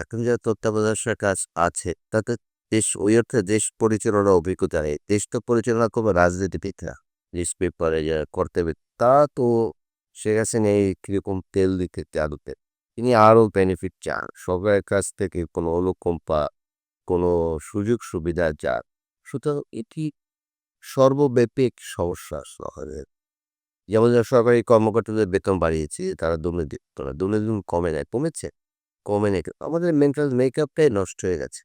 এখন যে তত্ত্বাবধায়ক কাজ আছে তাতে দেশ ওই অর্থে দেশ পরিচালনার অভিজ্ঞতা নেই। দেশ তো পরিচালনা করবে রাজনীতিবিদরা, নিউজ পেপারে যারা করতে তা তো শেখ হাসিনা এই কীরকম তেল দিতে আলুতে তিনি আরও বেনিফিট চান। সরকারের কাছ থেকে কোনো অনুকম্পা, কোনো সুযোগ সুবিধা যান সুতরাং এটি সর্বব্যাপী সমস্যা শহরের যেমন যারা সরকারি কর্মকর্তাদের বেতন বাড়িয়েছে, তারা দুর্নীতি না দুর্নীতি কমে নেয় কমেছে। কমে নেই। আমাদের মেন্টাল মেকআপটাই নষ্ট হয়ে গেছে।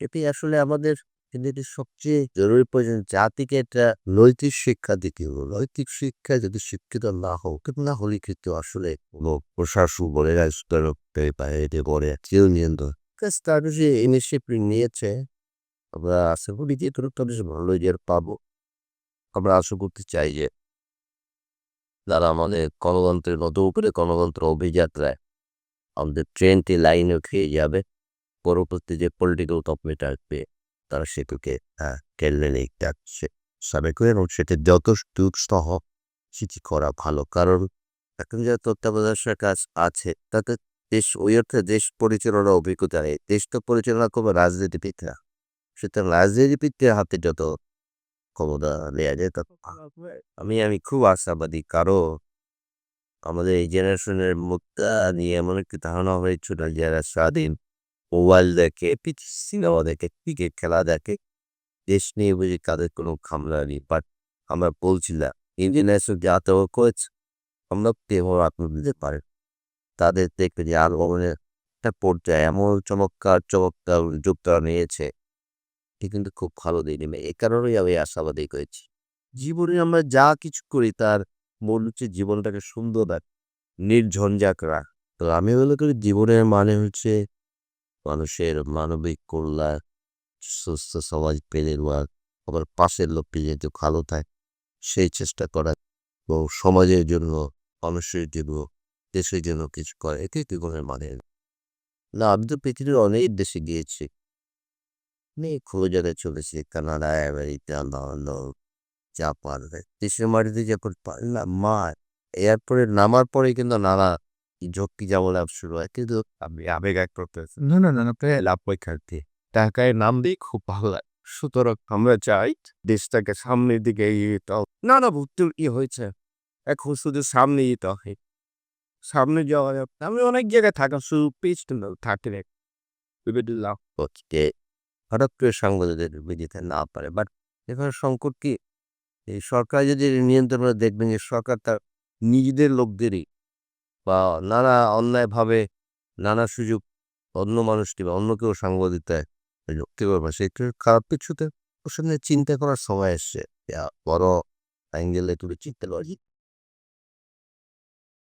এটি আসলে আমাদের কিন্তু সবচেয়ে জরুরি প্রয়োজন। জাতিকে একটা নৈতিক শিক্ষা দিতে হবে। নৈতিক শিক্ষা যদি শিক্ষিত না হোক না হলে কিন্তু আসলে কোনো প্রশাসন বলে বাইরে বলে কেউ নিয়ন্ত্রণ তার যে ইনিশিয়েটিভ নিয়েছে, আমরা আশা করি যে তোরটা বেশ ভালো যে পাবো। আমরা আশা করতে চাই যে তারা আমাদের গণতন্ত্রের নতুন করে গণতন্ত্র অভিযাত্রায় আমাদের ট্রেনটি লাইনে খেয়ে যাবে পরবর্তী যে পলিটিক্যাল গভর্নমেন্ট আসবে তারা সেটুকে হ্যাঁ কেড়ে নিয়ে যাচ্ছে সাবেক এবং সেটা যত সহ সেটি করা ভালো কারণ এখন যে তত্ত্বাবধায়ক কাজ আছে তাতে দেশ ওই অর্থে দেশ পরিচালনার অভিজ্ঞতা নেই দেশ তো পরিচালনা করবে রাজনীতিবিদরা সুতরাং রাজনীতিবিদদের হাতে যত ক্ষমতা নেওয়া যায় তত আমি আমি খুব আশাবাদী কারণ আমাদের এই জেনারেশনের মুদ্রা নিয়ে এমন একটি ধারণা হয়েছিল যারা স্বাধীন মোবাইল দেখে সিনেমা দেখে, ক্রিকেট খেলা দেখে, দেশ নিয়ে বুঝি তাদের কোনো খামলা নেই। বাট আমরা বলছিলাম ইন্ডিয়ান যাতে করেছে, আমরা তেমন আপনি বুঝতে পারেন তাদের দেখবে যে আর মানে একটা পর্যায়ে এমন চমৎকার চমৎকার উদ্যোগ নিয়েছে এটি কিন্তু খুব ভালো দিয়ে নেবে এ কারণেই আমি আশাবাদী করেছি। জীবনে আমরা যা কিছু করি তার মূল হচ্ছে জীবনটাকে সুন্দর রাখ, নির্ঝঞ্ঝাক রাখ। তো আমি মনে করি জীবনের মানে হচ্ছে মানুষের মানবিক কল্যাণ, সুস্থ সমাজ পেলে দেওয়া আবার পাশের লোকটি যেহেতু ভালো থাকে, সেই চেষ্টা করা ও সমাজের জন্য, মানুষের জন্য, দেশের জন্য কিছু করে, এটাই জীবনের মানে। না, আমি তো পৃথিবীর অনেক দেশে গিয়েছি। অনেক খোঁজ জায়গায় চলেছি কানাডা আমেরিকা, লন্ডন। জাপান দেশের মাটিতে যখন পারলাম মা এয়ারপোর্টে নামার পরে কিন্তু নানা ঝক্কি যেমন লাভ শুরু হয়। কিন্তু আমি আবেগ এক করতে না না না না লাভ পরীক্ষার্থী টাকায় নাম দিই খুব ভালো লাগে। সুতরাং আমরা চাই দেশটাকে সামনের দিকে এগিয়ে যেতে হবে। না না ভর্তি ই হয়েছে। এখন শুধু সামনে যেতে সামনে যাওয়া যাবে আমি অনেক জায়গায় থাকা শুধু বিভিন্ন লাভ হচ্ছে হঠাৎ করে সাংবাদিকদের যেতে না পারে বাট এখানে সংকট কি এই সরকার যদি নিয়ন্ত্রণ দেখবেন যে সরকার তার নিজেদের লোকদেরই বা নানা অন্যায়ভাবে নানা সুযোগ অন্য মানুষকে বা অন্য কেউ সাংবাদিকতায় যুক্তি করবে সেক্ষেত্রে খারাপ কিছুতে ওর চিন্তা করার সময় এসছে। বড় অ্যাঙ্গেলে তুমি চিন্তা করি